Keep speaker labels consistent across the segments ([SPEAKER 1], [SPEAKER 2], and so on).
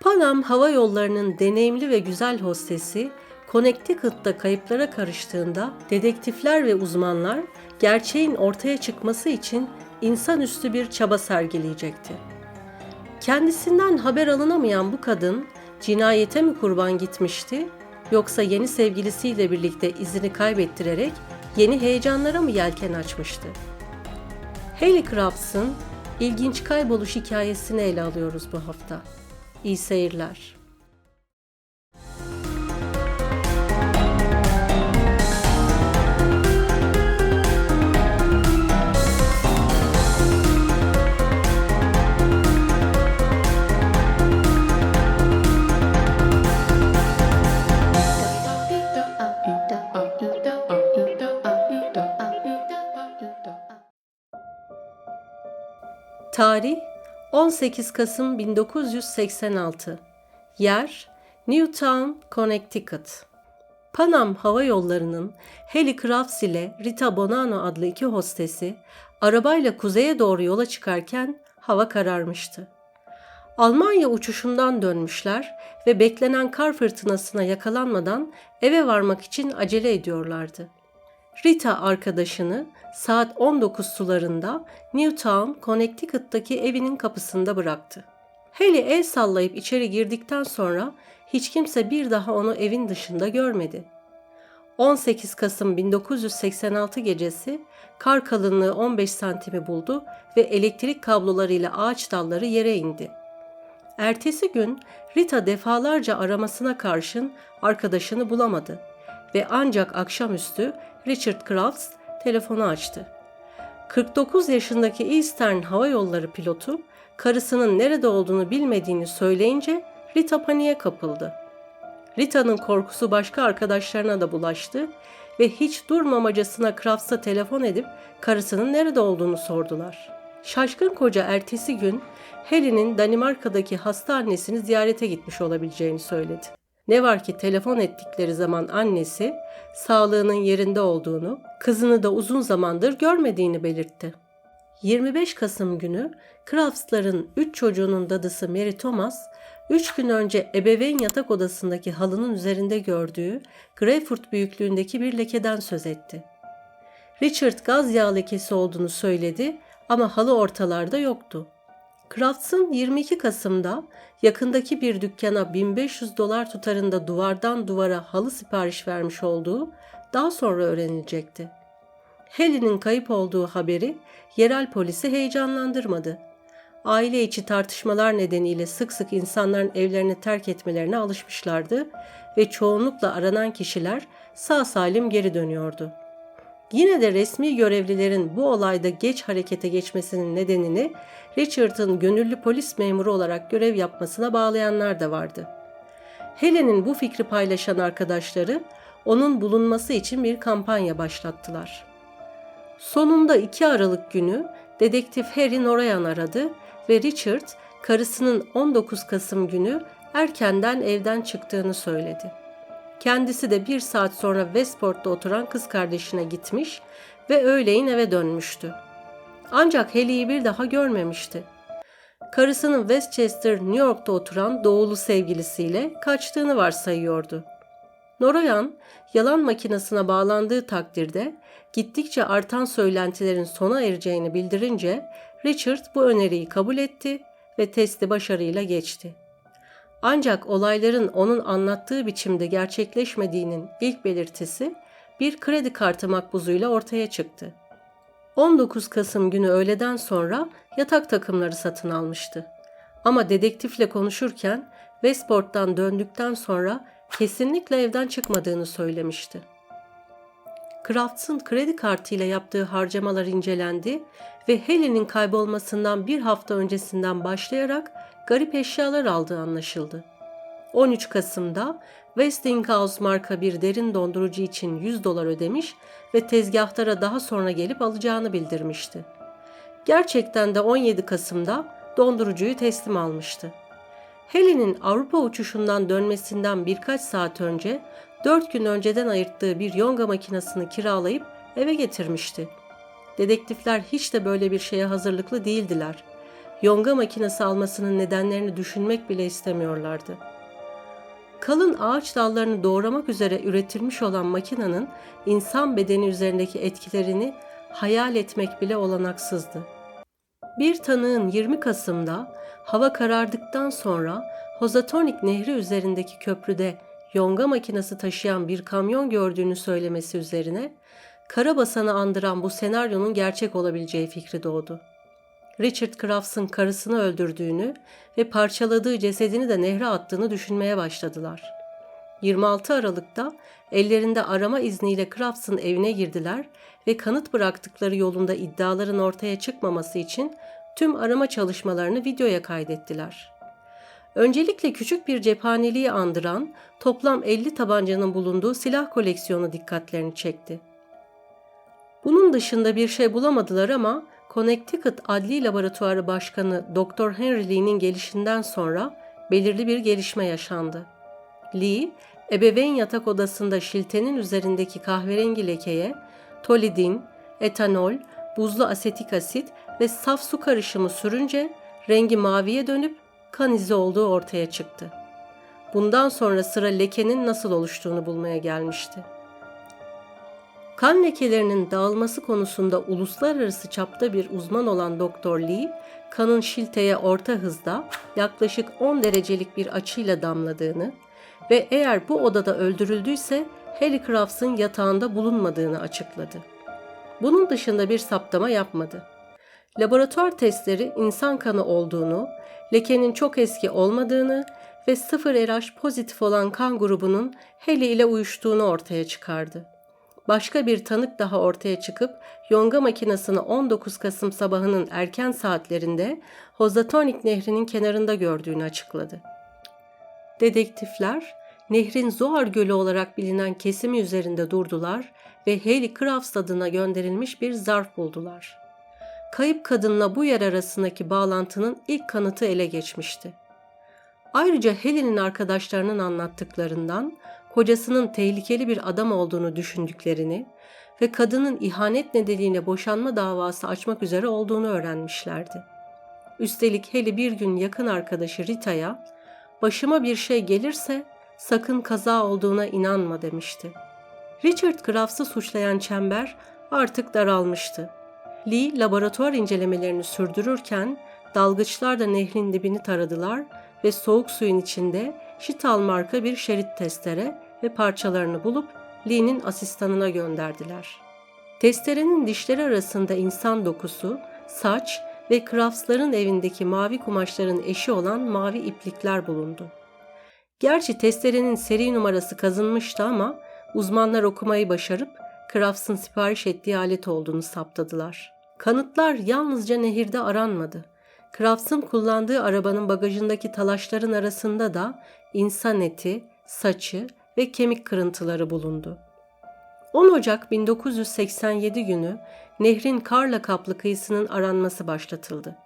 [SPEAKER 1] Pan Am Hava Yolları'nın deneyimli ve güzel hostesi Connecticut'ta kayıplara karıştığında dedektifler ve uzmanlar gerçeğin ortaya çıkması için insanüstü bir çaba sergileyecekti. Kendisinden haber alınamayan bu kadın cinayete mi kurban gitmişti yoksa yeni sevgilisiyle birlikte izini kaybettirerek yeni heyecanlara mı yelken açmıştı? Haley Crafts'ın ilginç kayboluş hikayesini ele alıyoruz bu hafta. İyi seyirler. Tarih 18 Kasım 1986 Yer Newtown, Connecticut Pan Am Hava Yolları'nın Haley Crafts ile Rita Bonanno adlı iki hostesi arabayla kuzeye doğru yola çıkarken hava kararmıştı. Almanya uçuşundan dönmüşler ve beklenen kar fırtınasına yakalanmadan eve varmak için acele ediyorlardı. Rita arkadaşını saat 19 sularında Newtown, Connecticut'taki evinin kapısında bıraktı. Haley el sallayıp içeri girdikten sonra hiç kimse bir daha onu evin dışında görmedi. 18 Kasım 1986 gecesi kar kalınlığı 15 santimi buldu ve elektrik kablolarıyla ağaç dalları yere indi. Ertesi gün Rita defalarca aramasına karşın arkadaşını bulamadı ve ancak akşamüstü Richard Crafts telefonu açtı. 49 yaşındaki Eastern Hava Yolları pilotu karısının nerede olduğunu bilmediğini söyleyince Rita paniğe kapıldı. Rita'nın korkusu başka arkadaşlarına da bulaştı ve hiç durmamacasına Crafts'a telefon edip karısının nerede olduğunu sordular. Şaşkın koca ertesi gün Helen'in Danimarka'daki hasta annesini ziyarete gitmiş olabileceğini söyledi. Ne var ki telefon ettikleri zaman annesi sağlığının yerinde olduğunu, kızını da uzun zamandır görmediğini belirtti. 25 Kasım günü Crafts'ların 3 çocuğunun dadısı Mary Thomas, 3 gün önce ebeveyn yatak odasındaki halının üzerinde gördüğü greyfurt büyüklüğündeki bir lekeden söz etti. Richard gaz yağı lekesi olduğunu söyledi ama halı ortalarda yoktu. Crafts'ın 22 Kasım'da yakındaki bir dükkana 1500 dolar tutarında duvardan duvara halı sipariş vermiş olduğu daha sonra öğrenilecekti. Helen'in kayıp olduğu haberi yerel polisi heyecanlandırmadı. Aile içi tartışmalar nedeniyle sık sık insanların evlerini terk etmelerine alışmışlardı ve çoğunlukla aranan kişiler sağ salim geri dönüyordu. Yine de resmi görevlilerin bu olayda geç harekete geçmesinin nedenini Richard'ın gönüllü polis memuru olarak görev yapmasına bağlayanlar da vardı. Helen'in bu fikri paylaşan arkadaşları onun bulunması için bir kampanya başlattılar. Sonunda 2 Aralık günü dedektif Harry Norayan aradı ve Richard karısının 19 Kasım günü erkenden evden çıktığını söyledi. Kendisi de bir saat sonra Westport'ta oturan kız kardeşine gitmiş ve öğleyin eve dönmüştü. Ancak Haley'i bir daha görmemişti. Karısının Westchester, New York'ta oturan doğulu sevgilisiyle kaçtığını varsayıyordu. Noroyan, yalan makinesine bağlandığı takdirde gittikçe artan söylentilerin sona ereceğini bildirince Richard bu öneriyi kabul etti ve testi başarıyla geçti. Ancak olayların onun anlattığı biçimde gerçekleşmediğinin ilk belirtisi bir kredi kartı makbuzuyla ortaya çıktı. 19 Kasım günü öğleden sonra yatak takımları satın almıştı. Ama dedektifle konuşurken Westport'tan döndükten sonra kesinlikle evden çıkmadığını söylemişti. Crafts'ın kredi kartıyla yaptığı harcamalar incelendi ve Helen'in kaybolmasından bir hafta öncesinden başlayarak garip eşyalar aldığı anlaşıldı. 13 Kasım'da Westinghouse marka bir derin dondurucu için 100 dolar ödemiş ve tezgahtara daha sonra gelip alacağını bildirmişti. Gerçekten de 17 Kasım'da dondurucuyu teslim almıştı. Helen'in Avrupa uçuşundan dönmesinden birkaç saat önce 4 gün önceden ayırttığı bir yonga makinesini kiralayıp eve getirmişti. Dedektifler hiç de böyle bir şeye hazırlıklı değildiler. Yonga makinesi almasının nedenlerini düşünmek bile istemiyorlardı. Kalın ağaç dallarını doğramak üzere üretilmiş olan makinenin insan bedeni üzerindeki etkilerini hayal etmek bile olanaksızdı. Bir tanığın 20 Kasım'da hava karardıktan sonra Hozatonik Nehri üzerindeki köprüde yonga makinesi taşıyan bir kamyon gördüğünü söylemesi üzerine Karabasan'ı andıran bu senaryonun gerçek olabileceği fikri doğdu. Richard Crafts'ın karısını öldürdüğünü ve parçaladığı cesedini de nehre attığını düşünmeye başladılar. 26 Aralık'ta ellerinde arama izniyle Crafts'ın evine girdiler ve kanıt bıraktıkları yolunda iddiaların ortaya çıkmaması için tüm arama çalışmalarını videoya kaydettiler. Öncelikle küçük bir cephaneliği andıran toplam 50 tabancanın bulunduğu silah koleksiyonu dikkatlerini çekti. Bunun dışında bir şey bulamadılar ama Connecticut Adli Laboratuvarı Başkanı Dr. Henry Lee'nin gelişinden sonra belirli bir gelişme yaşandı. Lee, ebeveyn yatak odasında şiltenin üzerindeki kahverengi lekeye tolidin, etanol, buzlu asetik asit ve saf su karışımı sürünce rengi maviye dönüp kan izi olduğu ortaya çıktı. Bundan sonra sıra lekenin nasıl oluştuğunu bulmaya gelmişti. Kan lekelerinin dağılması konusunda uluslararası çapta bir uzman olan Doktor Lee, kanın şilteye orta hızda yaklaşık 10 derecelik bir açıyla damladığını ve eğer bu odada öldürüldüyse Harry Crafts'ın yatağında bulunmadığını açıkladı. Bunun dışında bir saptama yapmadı. Laboratuvar testleri insan kanı olduğunu, lekenin çok eski olmadığını ve 0 RH pozitif olan kan grubunun Heli ile uyuştuğunu ortaya çıkardı. Başka bir tanık daha ortaya çıkıp yonga makinesini 19 Kasım sabahının erken saatlerinde Hozatonik Nehri'nin kenarında gördüğünü açıkladı. Dedektifler nehrin Zoar Gölü olarak bilinen kesimi üzerinde durdular ve Haley Crafts adına gönderilmiş bir zarf buldular. Kayıp kadınla bu yer arasındaki bağlantının ilk kanıtı ele geçmişti. Ayrıca Helen'in arkadaşlarının anlattıklarından kocasının tehlikeli bir adam olduğunu düşündüklerini ve kadının ihanet nedeniyle boşanma davası açmak üzere olduğunu öğrenmişlerdi. Üstelik Heli bir gün yakın arkadaşı Rita'ya başıma bir şey gelirse sakın kaza olduğuna inanma demişti. Richard Crafts'ı suçlayan çember artık daralmıştı. Lee laboratuvar incelemelerini sürdürürken dalgıçlar da nehrin dibini taradılar ve soğuk suyun içinde Şital marka bir şerit testere ve parçalarını bulup Lee'nin asistanına gönderdiler. Testerenin dişleri arasında insan dokusu, saç ve Crafts'ların evindeki mavi kumaşların eşi olan mavi iplikler bulundu. Gerçi testerenin seri numarası kazınmıştı ama uzmanlar okumayı başarıp Crafts'ın sipariş ettiği alet olduğunu saptadılar. Kanıtlar yalnızca nehirde aranmadı. Crafts'ın kullandığı arabanın bagajındaki talaşların arasında da insan eti, saçı ve kemik kırıntıları bulundu. 10 Ocak 1987 günü nehrin karla kaplı kıyısının aranması başlatıldı.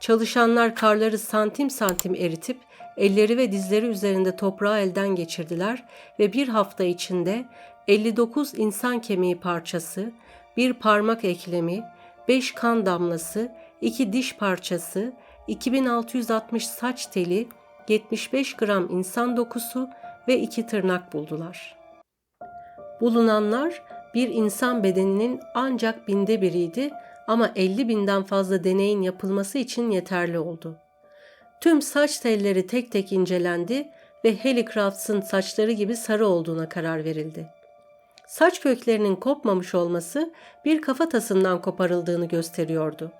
[SPEAKER 1] Çalışanlar karları santim santim eritip elleri ve dizleri üzerinde toprağı elden geçirdiler ve bir hafta içinde 59 insan kemiği parçası, bir parmak eklemi, 5 kan damlası, 2 diş parçası, 2660 saç teli, 75 gram insan dokusu ve 2 tırnak buldular. Bulunanlar bir insan bedeninin ancak binde biriydi ama 50 binden fazla deneyin yapılması için yeterli oldu. Tüm saç telleri tek tek incelendi ve Haley Crafts'ın saçları gibi sarı olduğuna karar verildi. Saç köklerinin kopmamış olması bir kafatasından koparıldığını gösteriyordu.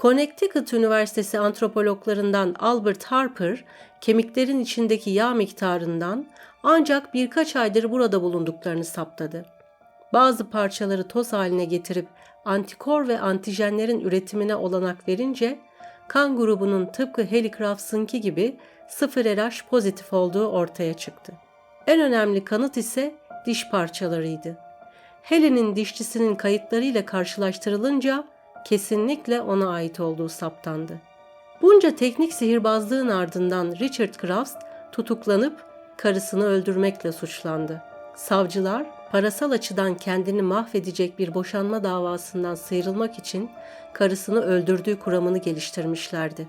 [SPEAKER 1] Connecticut Üniversitesi antropologlarından Albert Harper, kemiklerin içindeki yağ miktarından ancak birkaç aydır burada bulunduklarını saptadı. Bazı parçaları toz haline getirip antikor ve antijenlerin üretimine olanak verince kan grubunun tıpkı Helicrafts'ınki gibi 0 RH pozitif olduğu ortaya çıktı. En önemli kanıt ise diş parçalarıydı. Helen'in dişçisinin kayıtlarıyla karşılaştırılınca kesinlikle ona ait olduğu saptandı. Bunca teknik sihirbazlığın ardından Richard Crafts tutuklanıp karısını öldürmekle suçlandı. Savcılar parasal açıdan kendini mahvedecek bir boşanma davasından sıyrılmak için karısını öldürdüğü kuramını geliştirmişlerdi.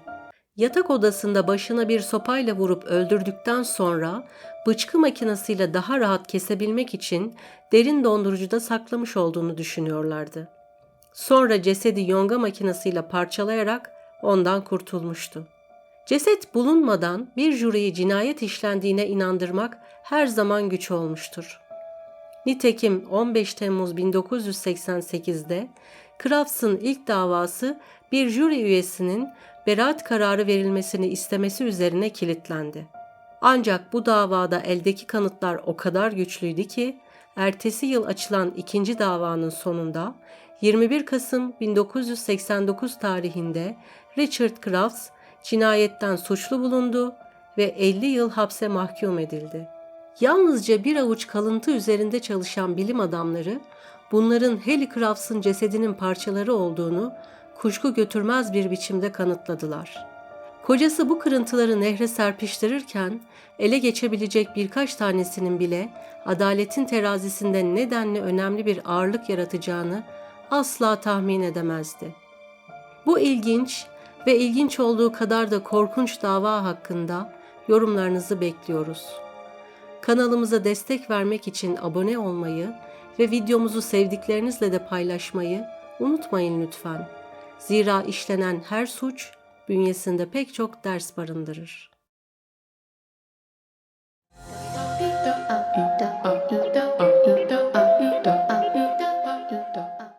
[SPEAKER 1] Yatak odasında başına bir sopayla vurup öldürdükten sonra bıçkı makinesiyle daha rahat kesebilmek için derin dondurucuda saklamış olduğunu düşünüyorlardı. Sonra cesedi yonga makinesiyle parçalayarak ondan kurtulmuştu. Ceset bulunmadan bir jüriyi cinayet işlendiğine inandırmak her zaman güç olmuştur. Nitekim 15 Temmuz 1988'de Crafts'ın ilk davası bir jüri üyesinin beraat kararı verilmesini istemesi üzerine kilitlendi. Ancak bu davada eldeki kanıtlar o kadar güçlüydü ki ertesi yıl açılan ikinci davanın sonunda 21 Kasım 1989 tarihinde Richard Crafts cinayetten suçlu bulundu ve 50 yıl hapse mahkum edildi. Yalnızca bir avuç kalıntı üzerinde çalışan bilim adamları bunların Haley Crafts'ın cesedinin parçaları olduğunu kuşku götürmez bir biçimde kanıtladılar. Kocası bu kırıntıları nehre serpiştirirken ele geçebilecek birkaç tanesinin bile adaletin terazisinde nedenli önemli bir ağırlık yaratacağını asla tahmin edemezdi. Bu ilginç ve ilginç olduğu kadar da korkunç dava hakkında yorumlarınızı bekliyoruz. Kanalımıza destek vermek için abone olmayı ve videomuzu sevdiklerinizle de paylaşmayı unutmayın lütfen. Zira işlenen her suç bünyesinde pek çok ders barındırır.